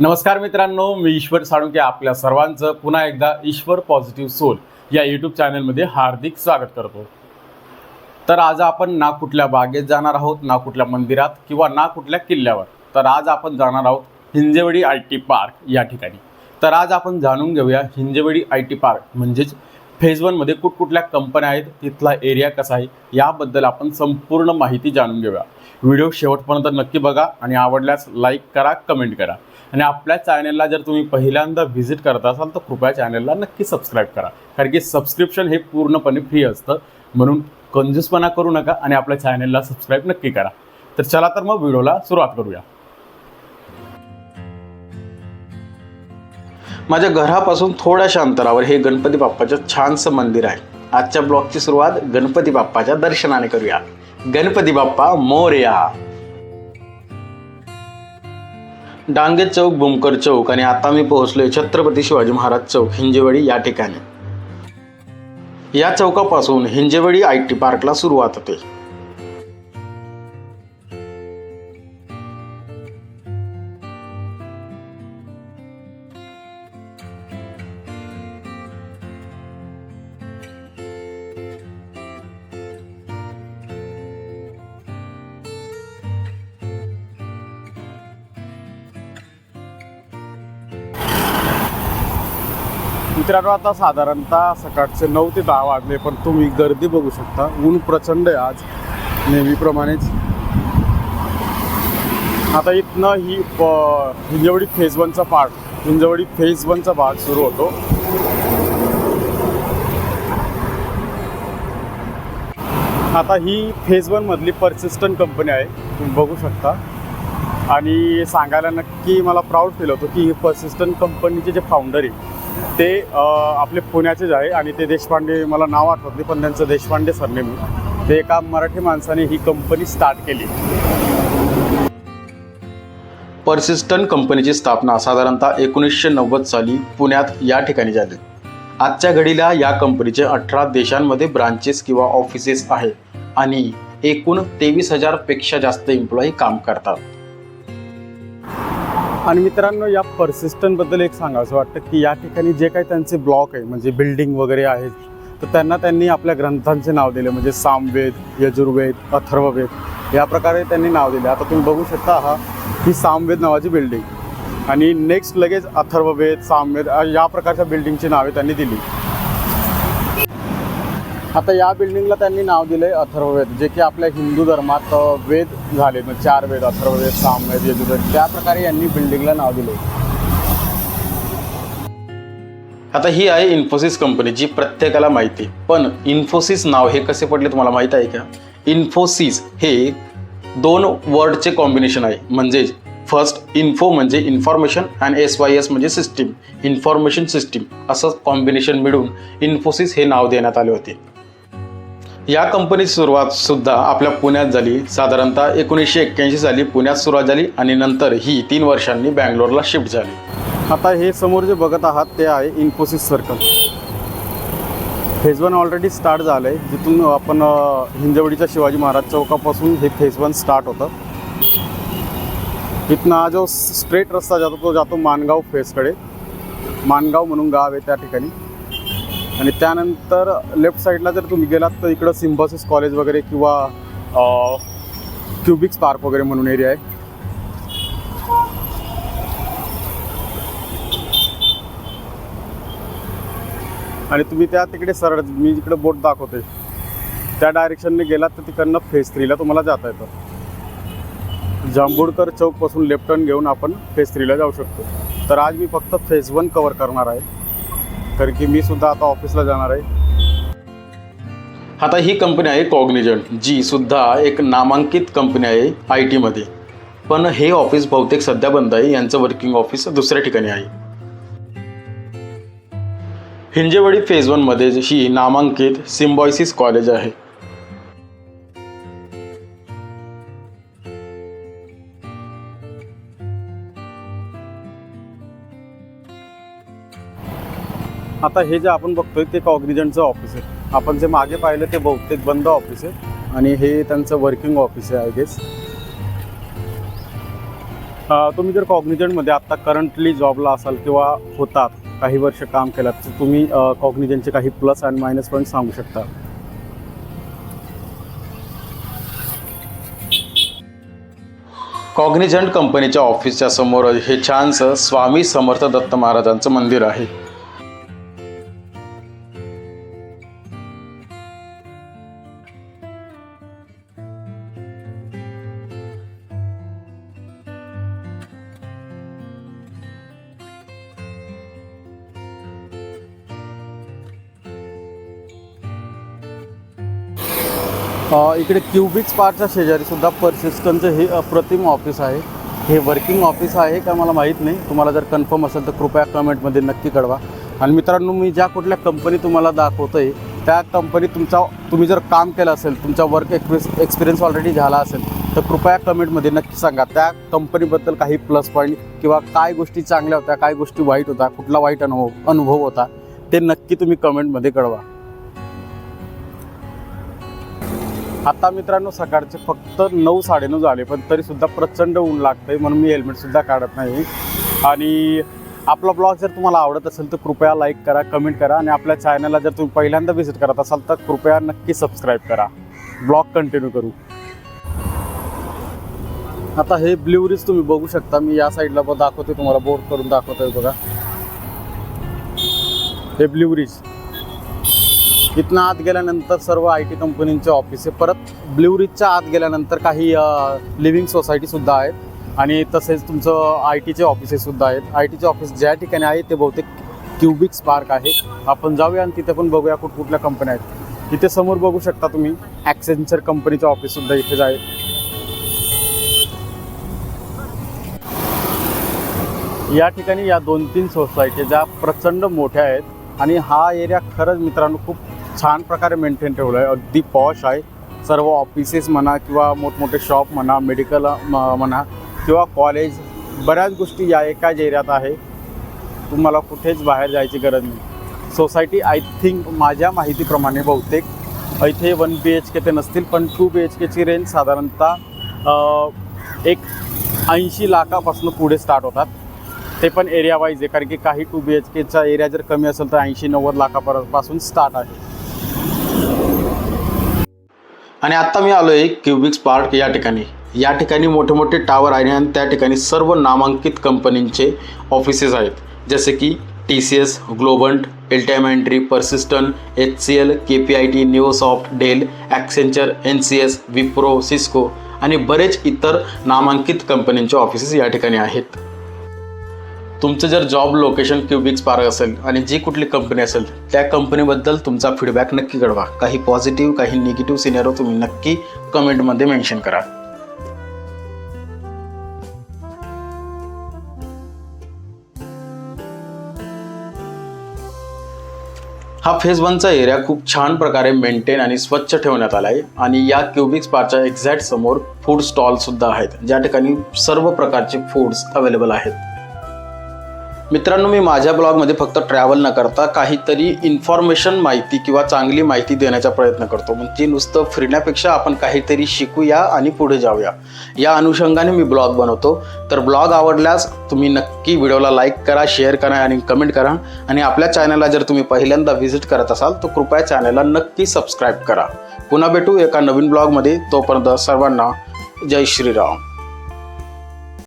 नमस्कार मित्रांनो मी ईश्वर साळुंके आपल्या सर्वांचं पुन्हा एकदा ईश्वर पॉझिटिव्ह सोल या यूट्यूब चॅनलमध्ये हार्दिक स्वागत करतो. तर आज आपण ना कुठल्या बागेत जाणार आहोत ना कुठल्या मंदिरात किंवा ना कुठल्या किल्ल्यावर. तर आज आपण जाणार आहोत हिंजेवडी आय टी पार्क या ठिकाणी. तर आज आपण जाणून घेऊया हिंजेवडी आय टी पार्क म्हणजेच फेज वनमध्ये कुठकुठल्या कंपन्या आहेत तिथला एरिया कसा आहे याबद्दल आपण संपूर्ण माहिती जाणून घेऊया. व्हिडिओ शेवटपर्यंत नक्की बघा आणि आवडल्यास लाईक करा कमेंट करा. आणि आपल्या चॅनलला जर तुम्ही पहिल्यांदा व्हिजिट करत असाल तर कृपया चॅनलला नक्की सबस्क्राईब करा. कारण की सबस्क्रिप्शन हे पूर्णपणे फ्री असतं. म्हणून कंजूसपणा करू नका आणि आपल्या चॅनलला सबस्क्राईब नक्की करा. तर चला तर मग व्हिडिओला सुरुवात करूया. माझ्या घरापासून थोड्याशा अंतरावर हे गणपती बाप्पाचं छानसं मंदिर आहे. आजच्या ब्लॉगची सुरुवात गणपती बाप्पाच्या दर्शनाने करूया. गणपती बाप्पा मोर्या. डांगे चौक बुमकर चौक आणि आता मी पोहोचलोय छत्रपती शिवाजी महाराज चौक हिंजेवाडी या ठिकाणी. या चौकापासून हिंजेवाडी आय टी पार्कला सुरुवात होते. मित्रांनो आता साधारणतः सकाळचे नऊ ते दहा वाजले पण तुम्ही गर्दी बघू शकता. ऊन प्रचंड आहे आज नेहमीप्रमाणेच. आता इथनं ही प- हिंजवडी फेज वनचा पार्ट हिंजवडी फेज वनचा भाग सुरू होतो. आता ही फेज वन मधली परसिस्टंट कंपनी आहे तुम्ही बघू शकता. आणि सांगायला नक्की मला प्राऊड फील होतो की ही परसिस्टंट कंपनीचे जे फाउंडर आहे ते आपले पुण्याचेच आहे आणि ते देशपांडे मला नाव आठवत नाही पण त्यांचं देशपांडे सरनेम ते एका मराठी माणसाने ही कंपनी स्टार्ट केली. परसिस्टंट कंपनीची स्थापना साधारणतः एकोणीसशे नव्वद साली पुण्यात या ठिकाणी झाली. आजच्या घडीला या कंपनीचे अठरा देशांमध्ये ब्रांचेस किंवा ऑफिसेस आहे आणि एकूण तेवीस हजारपेक्षा जास्त एम्प्लॉई काम करतात. आणि मित्रांनो या पर्सिस्टंटबद्दल एक सांगावं वाटतं की या ठिकाणी जे काही त्यांचे ब्लॉक आहे म्हणजे बिल्डिंग वगैरे आहेत तर त्यांना त्यांनी आपल्या ग्रंथांचे नाव दिले म्हणजे सामवेद यजुर्वेद अथर्ववेद या प्रकारे त्यांनी नाव दिले. आता तुम्ही बघू शकता हा ही सामवेद नावाची बिल्डिंग आणि नेक्स्ट लगेच अथर्ववेद सामवेद या प्रकारच्या बिल्डिंगची नावे त्यांनी दिली. आता या बिल्डिंगला त्यांनी नाव दिलंय अथर्ववेद जे की आपल्या हिंदू धर्मात वेद झाले म्हणजे चार वेद अथर्ववेद सामवेद यजुर्वेद त्या प्रकारे यांनी बिल्डिंगला नाव दिले आता ही आहे इन्फोसिस कंपनी जी प्रत्येकाला माहिती आहे. पण इन्फोसिस नाव हे कसे पडले तुम्हाला माहीत आहे का? इन्फोसिस हे दोन वर्डचे कॉम्बिनेशन आहे. म्हणजेच फर्स्ट इन्फो म्हणजे information and S Y S म्हणजे सिस्टीम इन्फॉर्मेशन सिस्टीम असं कॉम्बिनेशन मिळून इन्फोसिस हे नाव देण्यात आले होते. या कंपनीची सुरुवात सुद्धा आपल्या पुण्यात झाली. साधारणतः एकोणीसशे एक्क्याऐंशी साली पुण्यात सुरुवात झाली आणि नंतर ही तीन वर्षांनी बँगलोरला शिफ्ट झाली. आता हे समोर जे बघत आहात ते आहे Infosys circle phase one already start झालं आहे जिथून आपण हिंजवडीच्या शिवाजी महाराज चौकापासून हे फेज वन स्टार्ट होतं. इथनं हा जो स्ट्रेट रस्ता जातो तो जातो मानगाव फेजकडे मानगाव म्हणून गाव आहे त्या ठिकाणी. आणि त्यानंतर लेफ्ट साईडला जर तुम्ही गेलात तर इकडं सिम्बॉसिस कॉलेज वगैरे किंवा क्युबिक्स पार्क वगैरे म्हणून एरिया आहे. आणि तुम्ही त्या तिकडे सरळ मी जिकडे बोट दाखवते त्या डायरेक्शनने गेलात तर तिकडनं फेस थ्रीला तुम्हाला जाता येतं. जांभूळकर चौकपासून लेफ्ट टर्न घेऊन आपण फेस थ्रीला जाऊ शकतो. तर आज मी फक्त फेज वन कवर करणार आहे. कारण की मी सुद्धा आता ऑफिसला जाणार आहे. आता ही कंपनी आहे कॉग्निजंट जी सुद्धा एक नामांकित कंपनी आहे आय टीमध्ये पण हे ऑफिस बहुतेक सध्या बंद आहे यांचं वर्किंग ऑफिस दुसऱ्या ठिकाणी आहे. हिंजेवाडी फेज वनमध्ये ही नामांकित सिम्बॉयसिस कॉलेज आहे. आता हे जे आपण बघतोय ते कॉग्निजंटचं ऑफिस आहे. आपण जे मागे पाहिलं ते बहुतेक बंद ऑफिस आहे. आणि हे त्यांचं वर्किंग ऑफिस आहे आय गेस तुम्ही जर कॉग्निजंटमध्ये आत्ता करंटली जॉबला असाल किंवा होतात काही वर्ष काम केलात तर तुम्ही कॉग्निजंटचे काही प्लस अँड मायनस पॉईंट सांगू शकता. कॉग्निजंट कंपनीच्या ऑफिसच्या समोर हे छानसं स्वामी समर्थ दत्त महाराजांचं मंदिर आहे. इकडे क्युबिक स्पारच्या शेजारी सुद्धा परसिस्टनचं हे अप्रतिम ऑफिस आहे. हे वर्किंग ऑफिस आहे का मला माहीत नाही. तुम्हाला जर कन्फर्म असेल तर कृपया कमेंटमध्ये नक्की कळवा. आणि मित्रांनो मी ज्या कुठल्या कंपनी तुम्हाला दाखवतो आहे त्या कंपनी तुमचा तुम्ही जर काम केलं असेल तुमचा वर्क एक्सपिरियन्स एक्सपिरियन्स ऑलरेडी झाला असेल तर कृपया कमेंटमध्ये नक्की सांगा. त्या कंपनीबद्दल काही प्लस पॉईंट किंवा काय गोष्टी चांगल्या होत्या काय गोष्टी वाईट होत्या कुठला वाईट अनुभव अनुभव होता ते नक्की तुम्ही कमेंटमध्ये कळवा. आता मित्रांनो सकाळचे फक्त नऊ साडेनऊ झाले पण तरी सुद्धा प्रचंड ऊन लागतंय म्हणून मी हेल्मेट सुद्धा काढत नाही. आणि आपला ब्लॉग जर तुम्हाला आवडत असेल तर कृपया लाईक करा कमेंट करा आणि आपल्या चॅनलला जर तुम्ही पहिल्यांदा व्हिजिट करत असाल तर कृपया नक्की सबस्क्राईब करा. ब्लॉग कंटिन्यू करू. आता हे ब्ल्युरीज तुम्ही बघू शकता मी या साईडला दाखवते तुम्हाला बोर्ड करून दाखवतोय बघा. हे ब्ल्युरीज इथनं आत गेल्यानंतर सर्व आय टी कंपनींचे ऑफिस आहे परत ब्ल्यू रिजच्या आत गेल्यानंतर काही लिव्हिंग सोसायटीसुद्धा आहेत. आणि तसेच तुमचं आय टीचे ऑफिसेससुद्धा आहेत. आय टीचे ऑफिस ज्या ठिकाणी आहे ते बहुतेक क्युबिक्स पार्क आहे. आपण जाऊया आणि तिथे पण बघूया कुठ कुठल्या कंपन्या आहेत. इथे समोर बघू शकता तुम्ही ॲक्सेंचर कंपनीचे ऑफिससुद्धा इथेच आहे या ठिकाणी या दोन तीन सोसायटी ज्या प्रचंड मोठ्या आहेत. आणि हा एरिया खरंच मित्रांनो खूप छान प्रकारे मेंटेन ठेवलं आहे. अगदी पॉश आहे. सर्व ऑफिसेस म्हणा किंवा मोठमोठे शॉप म्हणा मेडिकल म्हणा किंवा कॉलेज बऱ्याच गोष्टी या एकाच एरियात आहे. तुम्हाला कुठेच बाहेर जायची गरज नाही. सोसायटी आय थिंक माझ्या माहितीप्रमाणे बहुतेक इथे वन बी एच के ते नसतील पण टू बी एच केची रेंज साधारणतः एक ऐंशी लाखापासून पुढे स्टार्ट होतात. ते पण एरिया वाईज आहे. कारण की काही टू बी एच केचा एरिया जर कमी असेल तर ऐंशी नव्वद लाखापासून स्टार्ट आहे. आणि आत्ता मी आलो आहे क्युबिक्स पार्क या ठिकाणी. या ठिकाणी मोठे मोठे टावर आहे आणि त्या ठिकाणी सर्व नामांकित कंपनींचे ऑफिसेस आहेत. जसे की T C S Globant Altimetrik Persistent H C L K P I T Neusoft Dell Accenture N C S Wipro Cisco आणि बरेच इतर नामांकित कंपनींचे ऑफिसेस या ठिकाणी आहेत. तुमचं जर जॉब लोकेशन क्युबिक्स पार्क असेल आणि जी कुठली कंपनी असेल त्या कंपनीबद्दल तुमचा फीडबॅक नक्की कळवा. काही पॉझिटिव्ह काही निगेटिव्ह सिनेरो तुम्ही नक्की कमेंटमध्ये मेन्शन करा. हा फेज वनचा एरिया खूप छान प्रकारे मेंटेन आणि स्वच्छ ठेवण्यात आला आहे आणि या क्युबिक्स पार्कच्या एक्झॅक्ट समोर फूड स्टॉल सुद्धा आहेत. ज्या ठिकाणी सर्व प्रकारचे फूड्स अवेलेबल आहेत. मित्रांनो मी माझ्या ब्लॉगमध्ये फक्त ट्रॅव्हल न करता काहीतरी इन्फॉर्मेशन माहिती किंवा चांगली माहिती देण्याचा प्रयत्न करतो. म्हणजे नुसतं फिरण्यापेक्षा आपण काहीतरी शिकूया आणि पुढे जाऊया. या अनुषंगाने मी ब्लॉग बनवतो. तर ब्लॉग आवडल्यास तुम्ही नक्की व्हिडिओला लाईक करा शेअर करा आणि कमेंट करा. आणि आपल्या चॅनलला जर तुम्ही पहिल्यांदा व्हिजिट करत असाल तर कृपया चॅनलला नक्की सबस्क्राईब करा. पुन्हा भेटू एका नवीन ब्लॉगमध्ये. तोपर्यंत सर्वांना जय श्रीराम.